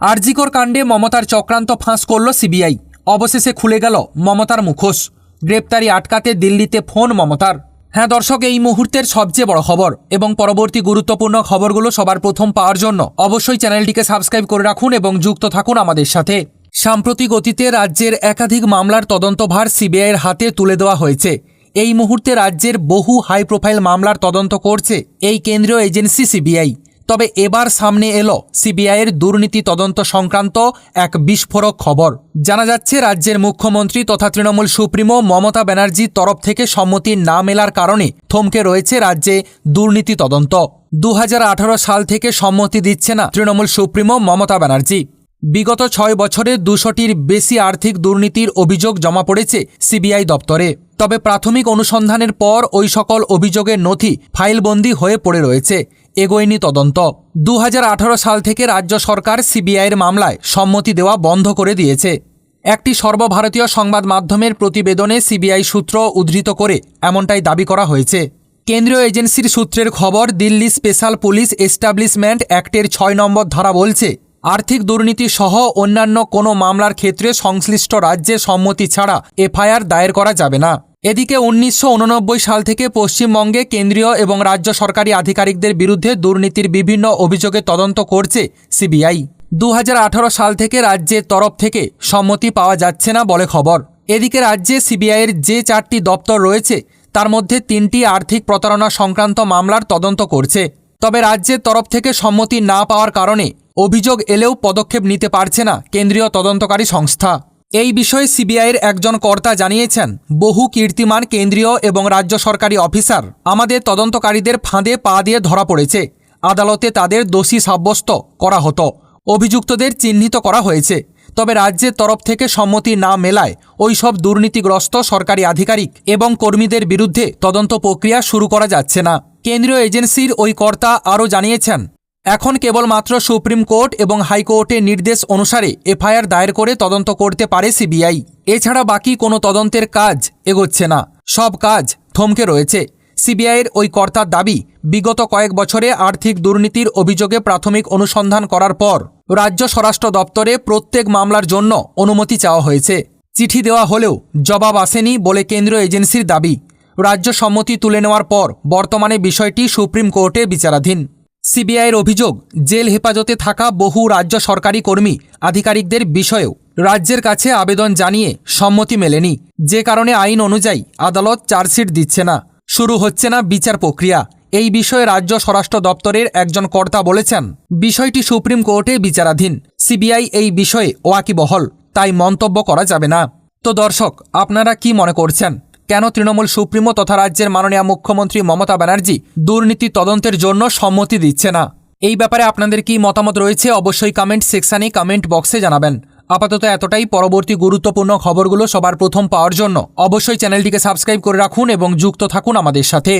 আরজিকর কাণ্ডে মমতার চক্রান্ত ফাঁস করল সিবিআই। অবশেষে খুলে গেল মমতার মুখোশ। গ্রেপ্তারি আটকাতে দিল্লিতে ফোন মমতার। হ্যাঁ দর্শক, এই মুহূর্তের সবচেয়ে বড় খবর এবং পরবর্তী গুরুত্বপূর্ণ খবরগুলো সবার প্রথম পাওয়ার জন্য অবশ্যই চ্যানেলটিকে সাবস্ক্রাইব করে রাখুন এবং যুক্ত থাকুন আমাদের সাথে। সাম্প্রতিক অতীতে রাজ্যের একাধিক মামলার তদন্তভার সিবিআইয়ের হাতে তুলে দেওয়া হয়েছে। এই মুহূর্তে রাজ্যের বহু হাই প্রোফাইল মামলার তদন্ত করছে এই কেন্দ্রীয় এজেন্সি সিবিআই। তবে এবার সামনে এলো সিবিআইয়ের দুর্নীতি তদন্ত সংক্রান্ত এক বিস্ফোরক খবর। জানা যাচ্ছে, রাজ্যের মুখ্যমন্ত্রী তথা তৃণমূল সুপ্রিমো মমতা ব্যানার্জির তরফ থেকে সম্মতি না মেলার কারণে থমকে রয়েছে রাজ্যে দুর্নীতি তদন্ত। দু হাজার আঠারো সাল থেকে সম্মতি দিচ্ছে না তৃণমূল সুপ্রিমো মমতা ব্যানার্জি। বিগত ছয় বছরে দুশোটির বেশি আর্থিক দুর্নীতির অভিযোগ জমা পড়েছে সিবিআই দপ্তরে। তবে প্রাথমিক অনুসন্ধানের পর ওই সকল অভিযোগের নথি ফাইলবন্দি হয়ে পড়ে রয়েছে। এগোয়নি তদন্ত। দু হাজার আঠারো সাল থেকে রাজ্য সরকার সিবিআইয়ের মামলায় সম্মতি দেওয়া বন্ধ করে দিয়েছে। একটি সর্বভারতীয় সংবাদ মাধ্যমের প্রতিবেদনে সিবিআই সূত্র উদ্ধৃত করে এমনটাই দাবি করা হয়েছে। কেন্দ্রীয় এজেন্সির সূত্রের খবর, দিল্লি স্পেশাল পুলিশ এস্টাবলিশমেন্ট অ্যাক্টের ছয় নম্বর ধারা বলছে, আর্থিক দুর্নীতি সহ অন্যান্য কোনো মামলার ক্ষেত্রে সংশ্লিষ্ট রাজ্যে সম্মতি ছাড়া এফআইআর দায়ের করা যাবে না। এদিকে উনিশশো উননব্বই সাল থেকে পশ্চিমবঙ্গে কেন্দ্রীয় এবং রাজ্য সরকারি আধিকারিকদের বিরুদ্ধে দুর্নীতির বিভিন্ন অভিযোগে তদন্ত করছে সিবিআই। দু হাজার আঠারো সাল থেকে রাজ্যের তরফ থেকে সম্মতি পাওয়া যাচ্ছে না বলে খবর। এদিকে রাজ্যে সিবিআইয়ের যে চারটি দপ্তর রয়েছে, তার মধ্যে তিনটি আর্থিক প্রতারণা সংক্রান্ত মামলার তদন্ত করছে। তবে রাজ্যের তরফ থেকে সম্মতি না পাওয়ার কারণে অভিযোগ এলেও পদক্ষেপ নিতে পারছে না কেন্দ্রীয় তদন্তকারী সংস্থা। এই বিষয়ে সিবিআইয়ের একজন কর্তা জানিয়েছেন, বহু কীর্তিমান কেন্দ্রীয় এবং রাজ্য সরকারি অফিসার আমাদের তদন্তকারীদের ফাঁদে পা দিয়ে ধরা পড়েছে। আদালতে তাদের দোষী সাব্যস্ত করা হতো। অভিযুক্তদের চিহ্নিত করা হয়েছে। তবে রাজ্যের তরফ থেকে সম্মতি না মেলায় ওই সব দুর্নীতিগ্রস্ত সরকারি আধিকারিক এবং কর্মীদের বিরুদ্ধে তদন্ত প্রক্রিয়া শুরু করা যাচ্ছে না। কেন্দ্রীয় এজেন্সির ওই কর্তা আরও জানিয়েছেন এখন কেবলমাত্র সুপ্রিম কোর্ট এবং হাইকোর্টের নির্দেশ অনুসারে এফআইআর দায়ের করে তদন্ত করতে পারে সিবিআই। এছাড়া বাকি কোনো তদন্তের কাজ এগোচ্ছে না। সব কাজ থমকে রয়েছে। সিবিআইয়ের ওই কর্তার দাবি, বিগত কয়েক বছরে আর্থিক দুর্নীতির অভিযোগে প্রাথমিক অনুসন্ধান করার পর রাজ্য স্বরাষ্ট্র দপ্তরে প্রত্যেক মামলার জন্য অনুমতি চাওয়া হয়েছে। চিঠি দেওয়া হলেও জবাব আসেনি বলে কেন্দ্রীয় এজেন্সির দাবি। রাজ্য সম্মতি তুলে নেওয়ার পর বর্তমানে বিষয়টি সুপ্রিম কোর্টে বিচারাধীন। সিবিআইয়ের অভিযোগ, জেল হেফাজতে থাকা বহু রাজ্য সরকারি কর্মী আধিকারিকদের বিষয়েও রাজ্যের কাছে আবেদন জানিয়ে সম্মতি মেলেনি। যে কারণে আইন অনুযায়ী আদালত চার্জশিট দিচ্ছে না। শুরু হচ্ছে না বিচার প্রক্রিয়া। এই বিষয়ে রাজ্য স্বরাষ্ট্র দপ্তরের একজন কর্তা বলেছেন, বিষয়টি সুপ্রিম কোর্টে বিচারাধীন। সিবিআই এই বিষয়ে ওয়াকিবহল, তাই মন্তব্য করা যাবে না। তো দর্শক, আপনারা কি মনে করছেন? কেন তৃণমূল সুপ্রিমো তথা রাজ্যের মাননীয় মুখ্যমন্ত্রী মমতা ব্যানার্জি দুর্নীতি তদন্তের জন্য সম্মতি দিচ্ছে না? এই ব্যাপারে আপনাদের কি মতামত রয়েছে অবশ্যই কমেন্ট সেকশানে কমেন্ট বক্সে জানাবেন। আপাতত এতটাই, পরবর্তী গুরুত্বপূর্ণ খবরগুলো সবার প্রথম পাওয়ার জন্য অবশ্যই চ্যানেলটিকে সাবস্ক্রাইব করে রাখুন এবং যুক্ত থাকুন আমাদের সাথে।